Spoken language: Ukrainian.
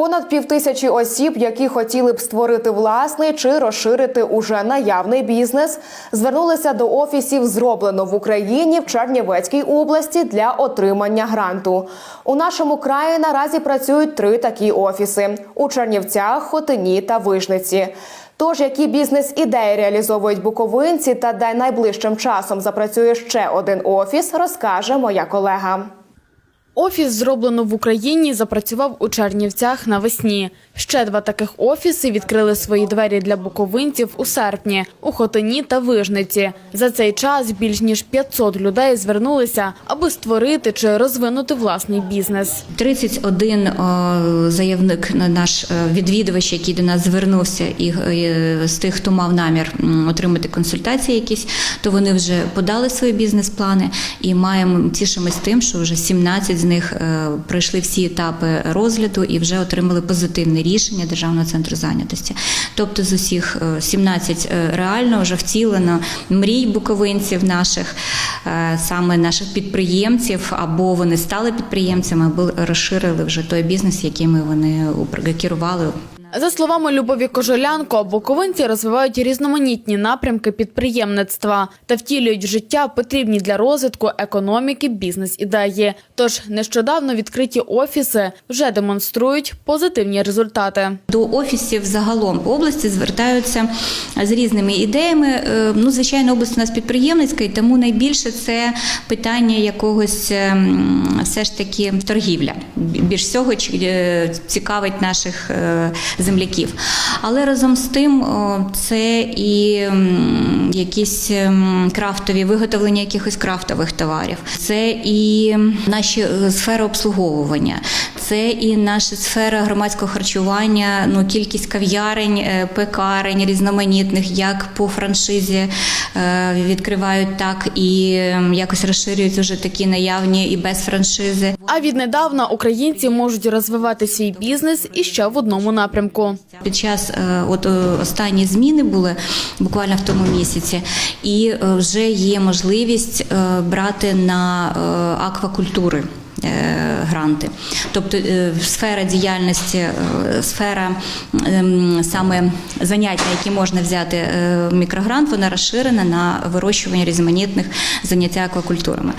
Понад півтисячі осіб, які хотіли б створити власний чи розширити уже наявний бізнес, звернулися до офісів зроблено в Україні в Чернівецькій області для отримання гранту. У нашому краї наразі працюють три такі офіси: у Чернівцях, Хотині та Вижниці. Тож, які бізнес-ідеї реалізовують буковинці та де найближчим часом запрацює ще один офіс, розкаже моя колега. Офіс зроблено в Україні запрацював у Чернівцях навесні. Ще два таких офіси відкрили свої двері для буковинців у серпні у Хотині та Вижниці. За цей час більш ніж 500 людей звернулися, аби створити чи розвинути власний бізнес. 31 о, заявник на наш е, відвідувач, який до нас звернувся, і е, з тих, хто мав намір отримати консультації, якісь, то вони вже подали свої бізнес-плани і маємо тішимось тим, що вже 17 з них е, пройшли всі етапи розгляду і вже отримали позитивне рішення Державного центру зайнятості. Тобто з усіх е, 17 е, реально вже втілено мрій буковинців наших, е, саме наших підприємців, або вони стали підприємцями, або розширили вже той бізнес, якими вони керували За словами Любові Кожолянко, буковинці розвивають різноманітні напрямки підприємництва та втілюють життя потрібні для розвитку економіки бізнес-ідеї. Тож нещодавно відкриті офіси вже демонструють позитивні результати. До офісів загалом області звертаються з різними ідеями. Е, Ну, звичайно, область у нас підприємницька, і тому найбільше це питання якогось ем, все ж таки торгівля. Більш всього е, цікавить наших е, земляків. Але разом з тим, це і якісь ем, крафтові виготовлення якихось крафтових товарів, це і наші е, сфери обслуговування, це і наша сфера громадського харчування, ну кількість кав'ярень, е, пекарень різноманітних, як по франшизі е, відкривають, так і якось розширюють уже такі наявні і без франшизи. А віднедавна українці можуть розвивати свій бізнес іще в одному напрямку. Під час е, от останні зміни були буквально в тому місяці, і вже є можливість брати на аквакультури. Е, Гранти, тобто е, сфера діяльності, е, сфера ем, саме занять, на які можна взяти мікрогрант, вона розширена на вирощування різноманітних заняття аквакультурами.